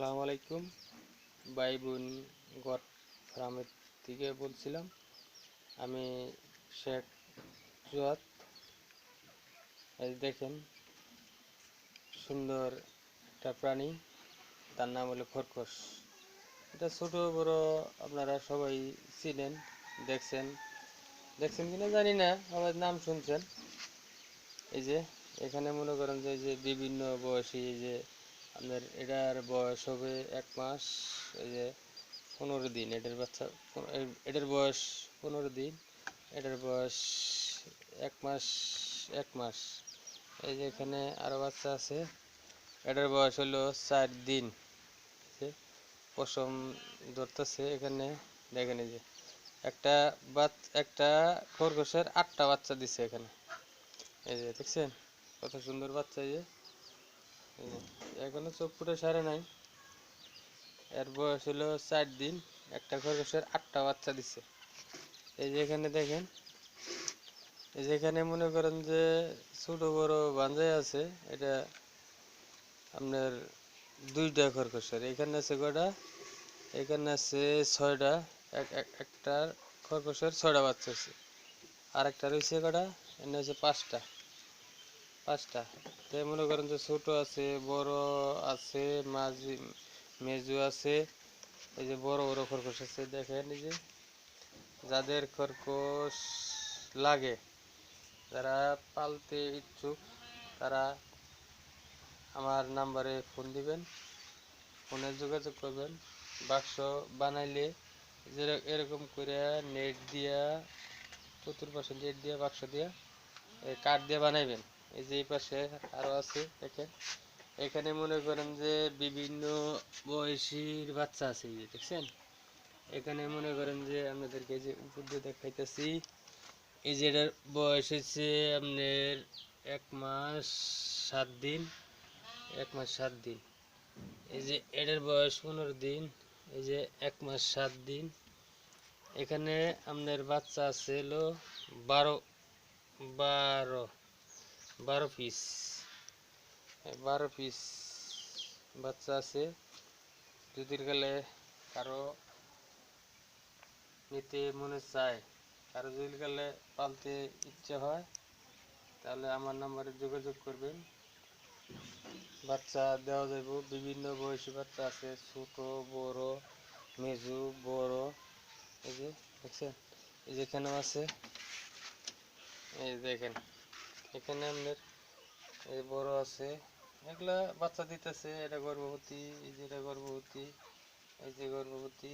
আসসালামু আলাইকুম ভাই বোন গড ফার্মের থেকে বলছিলাম, আমি শেখ জুয়াত এই দেখেন, সুন্দর একটা প্রাণী, তার নাম হলো খরগোশ। এটা ছোট, বড়, আপনারা সবাই চিনেন, দেখছেন। দেখছেন কিনা জানি না আমার নাম শুনছেন। এই যে, এখানে মনে করেন যে বিভিন্ন বয়সী যে আপনার এটার বয়স হবে এক মাস এই যে পনেরো দিন এটার বাচ্চা এটার বয়স পনেরো দিন এটার বয়স এক মাস এক মাস। এই যে এখানে আরও বাচ্চা আছে এটার বয়স হলো চার দিন। পশম ধরতেছে এখানে দেখেন এই যে একটা বাচ একটা খরগোশের আটটা বাচ্চা দিছে এখানে। এই যে দেখছেন কত সুন্দর বাচ্চা এই যে, এখনও চোখ ফুটে সারে নাই। এর বয়স হলো চার দিন। একটা খরগোশের আটটা বাচ্চা দিছে। এই যে এখানে দেখেন, এই যে এখানে মনে করেন যে ছোট বড় বাঞ্জাই আছে, এটা আপনার দুইটা খরগোশের। এখানে আছে কয়টা? এখানে আছে ছয়টা। এক- একটা খরগোশের ছয়টা বাচ্চা আছে। আর একটা রয়েছে কটা এখানে আছে পাঁচটা। পাঁচটা। তাই মনে করেন যে ছোট আছে, বড় আছে, মাঝি, মেজু আছে, এই যে বড় বড় খরগোশ আছে, দেখেন এই যে যাদের খরগোশ লাগে, যারা পালতে ইচ্ছুক, তারা আমার নাম্বারে ফোন দিবেন, ফোনে যোগাযোগ করবেন, বাক্স বানাইলে এরকম করে নেট দিয়া, চতুর্পাশে নেট দিয়া, বাক্স দিয়া কাঠ দিয়ে বানাইবেন। এই যে এই পাশে আরও আছে, দেখেন। এখানে মনে করেন যে বিভিন্ন বয়সীর বাচ্চা আছে এই যে, দেখছেন? এখানে মনে করেন যে আপনাদেরকে যে উপর দিয়ে দেখাইতেছি, এই যে এটার বয়স হচ্ছে আপনার এক মাস সাত দিন, এক মাস সাত দিন। এই যে এটার বয়স পনেরো দিন, এই যে এক মাস সাত দিন। এখানে আপনার বাচ্চা আছে হলো বারো বারো। বারো পিস বারো পিস বাচ্চা আছে। যদি গেলে কারও নিতে মনে চায়। কারও যদি গেলে পালতে ইচ্ছে হয়, তাহলে আমার নাম্বারে যোগাযোগ করবেন। বাচ্চা দেওয়া যাইব। বিভিন্ন বয়সী বাচ্চা আছে, ছোট, বড়, মেজু, বড়। এই যে, দেখছেন? এই যে এখানেও আছে। এই দেখেন। এখানে আমাদের এই বড় আছে। এগুলা বাচ্চা দিতেছে, এটা গর্ভবতী, এই যে এটা গর্ভবতী, এই যে গর্ভবতী।